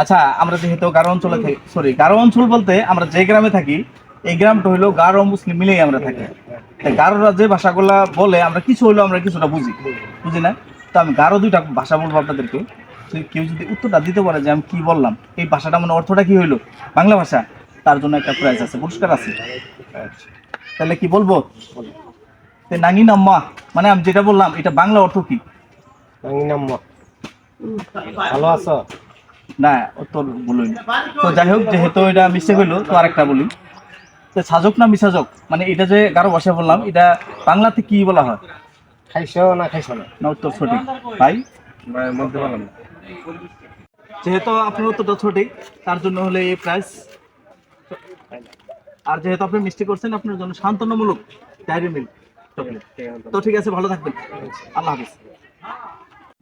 আচ্ছা আমরা যেহেতু গারো অঞ্চলে সরি গারো অঞ্চল বলতে আমরা যে গ্রামে থাকি, এই গ্রামটা গারো মুসলিম মিলেই আমরা থাকি। গারোরা যে ভাষাগুলা বলে, আমরা কিছু আমরা কিছুটা বুঝি। বুঝি না? তো আমি গারো দুইটা ভাষা বলব আপনাদেরকে। কেউ যদি উত্তরটা দিতে পারে যে আমি কি বললাম, এই ভাষাটা মানে অর্থটা কি হইল? বাংলা ভাষা। তার জন্য একটা প্রাইজ আছে, পুরস্কার আছে। তাহলে কি বলব? তে নাঙ্গি নাম্মা মানে আমি যেটা বললাম, এটা বাংলা অর্থ কি? ভালো আছো? না তোর বলুন। তো যাই হোক যেহেতু এটা মিশে হইল তো আরেকটা বলি। তো সাজক না মিসাজক? মানে এটা যে গারো ভাষায় বললাম এটা বাংলাতে কি বলা হয়? খাইছো না খাইছো না? না উত্তর সঠিক। ভাই? মধ্যে বললাম যেহেতু আপনার উত্তরটা সঠিক তার জন্য হলে এই প্রাইস আর যেহেতু আপনি মিষ্টি করছেন আপনার জন্য সান্ত্বনামূলক ডায়েরি মিল্ক চকলেট তো ঠিক আছে ভালো থাকবেন। আল্লাহ হাফিজ।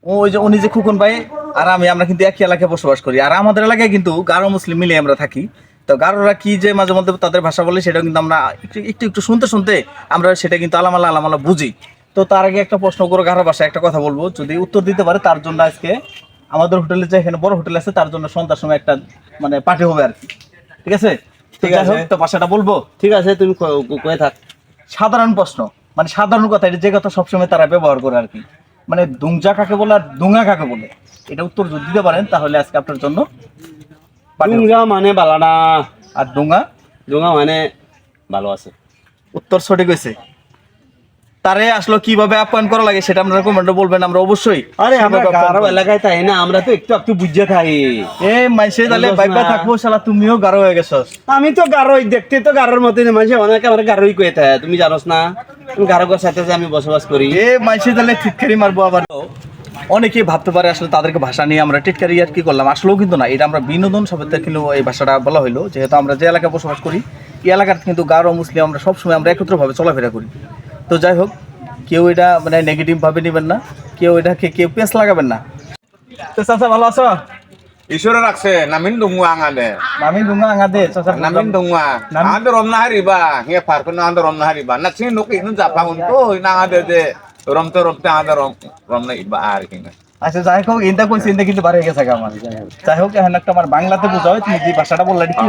ওই যে উনি যে খুকুন ভাই আর আমি আমরা কিন্তু একই এলাকায় বসবাস করি। আর আমাদের এলাকায় কিন্তু গারো মুসলিম মিলে আমরা থাকি। তো গারোরা কি যে মাঝে মধ্যে তাদের ভাষা বলে সেটা কিন্তু আমরা একটু একটু একটু শুনতে শুনতে আমরা সেটা কিন্তু আলামালা আলামালা বুঝি। তো তার আগে একটা প্রশ্ন করে গারো ভাষায় একটা কথা বলব। যদি উত্তর দিতে পারে তার জন্য আজকে আমাদের হোটেলে যে এখানে বড় হোটেল আছে তার জন্য সন্ধ্যার সময় একটা মানে পার্টি হবে আর কি। ঠিক আছে? ঠিক আছে। তো ভাষাটা বলব? ঠিক আছে তুমি কয়ে থাক। সাধারণ প্রশ্ন। মানে সাধারণ কথা এটা যে কথা সবসময় তারা ব্যবহার করে আর কি। মানে দুংজা কাকে বলে আর দুঙ্গা কাকে বলে? এটা উত্তর যদি দিতে পারেন তাহলে আজকে আপনার জন্য। ডুঙ্গা মানে বালাডা। আর দুঙ্গা ডুঙ্গা মানে ভালো আছে। উত্তর সঠিক হয়েছে। তারে আসলে কীভাবে আপ্যায়ন করা লাগে সেটা আপনারা কমেন্টে বলবেন আমরা অবশ্যই আরে আমরা গারো এলাকায় তাই না আমরা তো একটু একটু বুঝে থাকি এ মাইসে তাহলে বাইবা থাকব শালা তুমিও গারো হয়ে গেছস। আমি তো গারোই দেখতে তো গারোর মতোই না মানুষ অনেকে আমার গারোই কয়ে থাকে তুমি জানোস না। গারো সাথে যে আমি বসবাস করি। এ মাইসে তাহলে টিটকারি মারবো আবার। অনেকেই ভাবতে পারে আসলে তাদেরকে ভাষা নিয়ে আমরা টিটকারি আর কি করলাম। আসলেও কিন্তু না, এটা আমরা বিনোদন শব্দের কিন্তু এই ভাষাটা বলা হলো যেহেতু আমরা যে এলাকায় বসবাস করি, এই এলাকার কিন্তু গারো, মুসলিম আমরা সবসময় আমরা একত্রভাবে চলাফেরা করি। তো যাই হোক, কেউ এটা মানে নেগেটিভ ভাবে নেবেন না, কেউ এটাকে কেউ পেস লাগাবেন না। তো চাচা ভালো আছো? ঈশ্বরে রাখছে নামিন দungwa ngade আমি দুঙ্গা আঙা দে চাচা namin dungwa Namin- ande rom na hari ba nge par ko na ande rom na hari ba na sin nuk inu japa un to na ande de আচ্ছা যাই হোক ইন্দা কিন্তু বাড়ে গেছে আমার যাই হোক। এখন একটা আমার বাংলাতে বোঝাও তুমি যে ভাষাটা বললে কি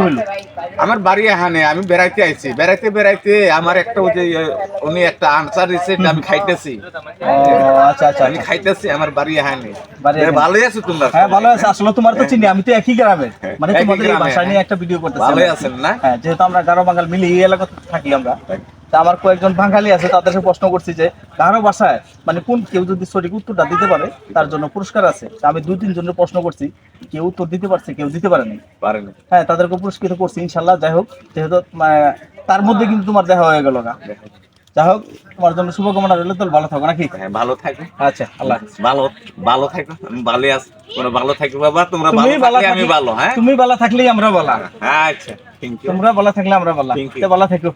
আমার বাড়ি এখানে আমি বেড়াইতে আইছি। বেড়াইতে বেড়াইতে আমার একটা ওই যে উনি একটা আনসার দিছে আমি খাইতেছি। আচ্ছা আচ্ছা আমি খাইতেছি আমার বাড়ি এখানে। ভালোই আছো তোমরা? হ্যাঁ ভালো আছে। আসলে তোমার তো চিনি আমি তো একই গ্রামে মানে তোমাদের এই ভাষা নিয়ে হ্যাঁ। একটা ভিডিও করতেছি ভালোই। আছেন না? হ্যাঁ যেহেতু আমরা গারো বাঙাল মিলে এই এলাকাতে থাকি আমরা। তা আমার কয়েকজন বাঙালি আছে তাদের সাথে প্রশ্ন করছি যে গারো ভাষায় মানে কোন কেউ যদি সঠিক উত্তরটা দিতে পারে তার জন্য পুরস্কার আছে। আমি দুই তিন জনের প্রশ্ন করছি কেউ উত্তর দিতে পারছে কেউ দিতে পারেনি। পারেন হ্যাঁ তাদেরকে পুরস্কৃত করছি ইনশাল্লাহ যাই হোক যেহেতু মানে, তার মধ্যে কিন্তু তোমার দেখা হয়ে গেল গা যাই হোক তোমার জন্য শুভকামনা রইল। তো ভালো থাকো নাকি? হ্যাঁ ভালো থাকো। আচ্ছা আল্লাহ ভালো ভালো থাকো। আমি ভালো আছি। তোমরা ভালো থাকবে বাবা তোমরা তুমি ভালো থাকলে আমি ভালো হ্যাঁ? তুমি ভালো থাকলেই আমরা ভালো। আচ্ছা থ্যাংক ইউ তোমরা ভালো থাকলে আমরা ভালো। ভালো থাকো।